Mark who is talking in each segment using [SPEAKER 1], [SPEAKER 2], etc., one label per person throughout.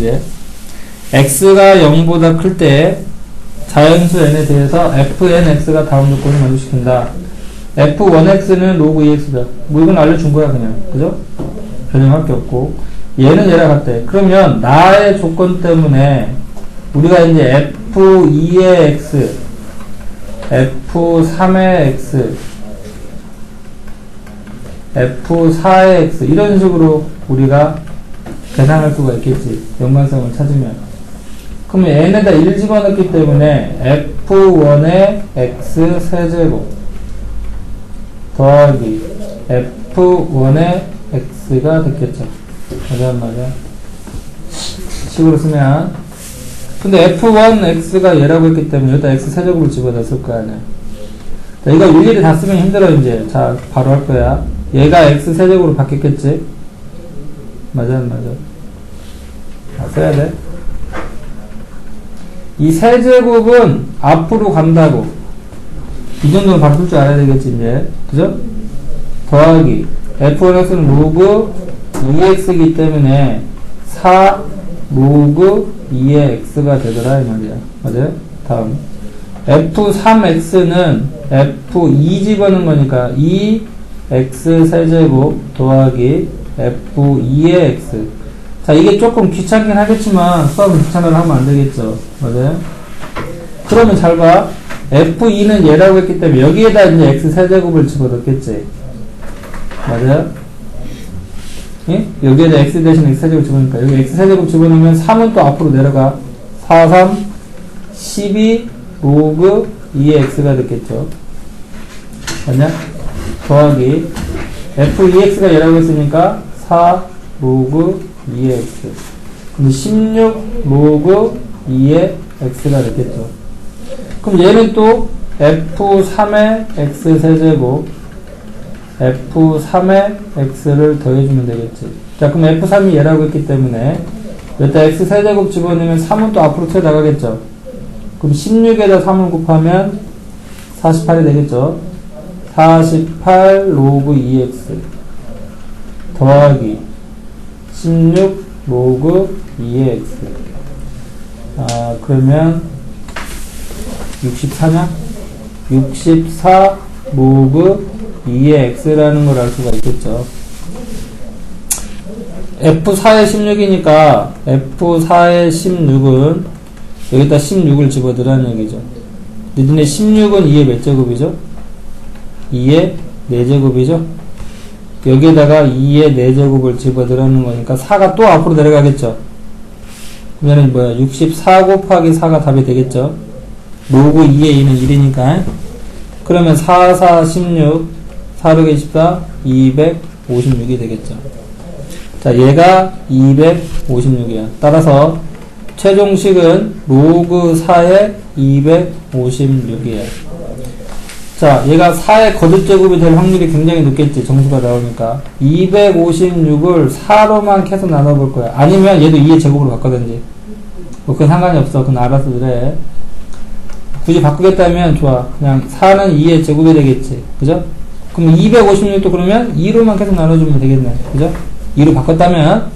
[SPEAKER 1] 이제. x가 0보다 클 때 자연수 n에 대해서 fnx가 다음 조건을 만족시킨다. f1x는 로그 2x다. 뭐 이건 알려준 거야 그냥. 그죠? 변형할 게 없고. 얘는 얘랑 같대. 그러면 나의 조건 때문에 우리가 이제 f2의 x, f3의 x, f4의 x 이런 식으로 우리가 계산할 수가 있겠지. 연관성을 찾으면. 그러면 n에다 1 집어넣기 때문에 f1의 x 세제곱 더하기 f1의 x가 됐겠죠. 맞아, 안 맞아? 식으로 쓰면 근데 f1x가 얘라고 했기 때문에 여기다 x 세제곱을 집어넣었을 거 아니야. 자, 이거 일일이 다 쓰면 힘들어, 이제. 자, 바로 할 거야. 얘가 x 세제곱으로 바뀌었겠지? 맞아, 안 맞아? 다 써야 돼. 이 세제곱은 앞으로 간다고. 이 정도는 바꿀 줄 알아야 되겠지, 이제. 그죠? 더하기. f1x는 로그 2x이기 때문에 4 로그 2의 x가 되더라, 이 말이야. 맞아요? 다음. f3x는 f2 집어넣은 거니까 2x 세제곱 더하기 f2의 x. 자, 이게 조금 귀찮긴 하겠지만 수업은 귀찮아로 하면 안 되겠죠. 맞아요? 그러면 잘 봐. f2는 얘라고 했기 때문에 여기에다 이제 x 세제곱을 집어넣겠지. 맞아요? 예? 여기에다 x 대신 x 세제곱 집어넣으니까 여기 x 세제곱 집어넣으면 3은 또 앞으로 내려가 4, 3, 12 로그 2의 x가 됐겠죠 맞냐? 더하기 f2x가 얘라고 했으니까 4 로그 2의 x 그럼 16 로그 2의 x가 됐겠죠 그럼 얘는 또 f3의 x 세제곱 f3의 x를 더해주면 되겠지. 자, 그럼 f3이 얘라고 했기 때문에 여기다 x 세제곱 집어넣으면 3은 또 앞으로 튀어 나가겠죠. 그럼 16에다 3을 곱하면 48이 되겠죠. 48 로그 2x 더하기 16 로그 2x 아, 그러면 64냐? 64 로그 2의 x라는 걸 알 수가 있겠죠. F4에 16이니까 F4에 16은 여기다 16을 집어넣으라는 얘기죠. 니네 16은 2의 몇 제곱이죠? 2의 4제곱이죠? 여기에다가 2의 4제곱을 집어넣으라는 거니까 4가 또 앞으로 내려가겠죠? 그러면 뭐야? 64 곱하기 4가 답이 되겠죠? 로그 2의 2는 1이니까 그러면 4, 4, 16 4, 6, 24, 256이 되겠죠. 자, 얘가 256이야. 따라서 최종식은 로그 4의 256이에요. 자, 얘가 4의 거듭제곱이 될 확률이 굉장히 높겠지. 정수가 나오니까. 256을 4로만 계속 나눠볼 거야. 아니면 얘도 2의 제곱으로 바꿔든지. 뭐 그건 상관이 없어. 그건 알아서 그래. 굳이 바꾸겠다면 좋아. 그냥 4는 2의 제곱이 되겠지. 그죠? 그럼 256도 그러면 2로만 계속 나눠주면 되겠네. 그죠? 2로 바꿨다면,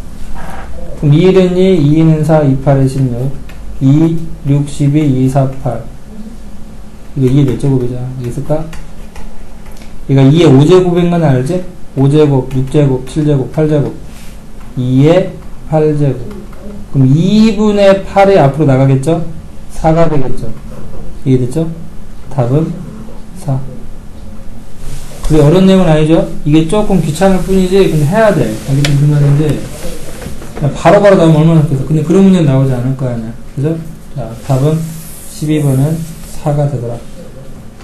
[SPEAKER 1] 그럼 2, 1은 2, 2는 4, 2, 8은 16, 2, 6, 12, 2, 4, 8. 이거 2의 몇 제곱이잖아. 있을까? 얘가 2의 5제곱인 건 알지? 5제곱, 6제곱, 7제곱, 8제곱. 2의 8제곱. 그럼 2분의 8이 앞으로 나가겠죠? 4가 되겠죠? 이해됐죠? 답은 4. 그게 어려운 내용은 아니죠? 이게 조금 귀찮을 뿐이지, 근데 해야 돼. 알겠지? 그 말인데, 바로바로 나오면 얼마나 좋겠어. 근데 그런 문제는 나오지 않을 거 아니야. 그죠? 자, 답은 12번은 4가 되더라.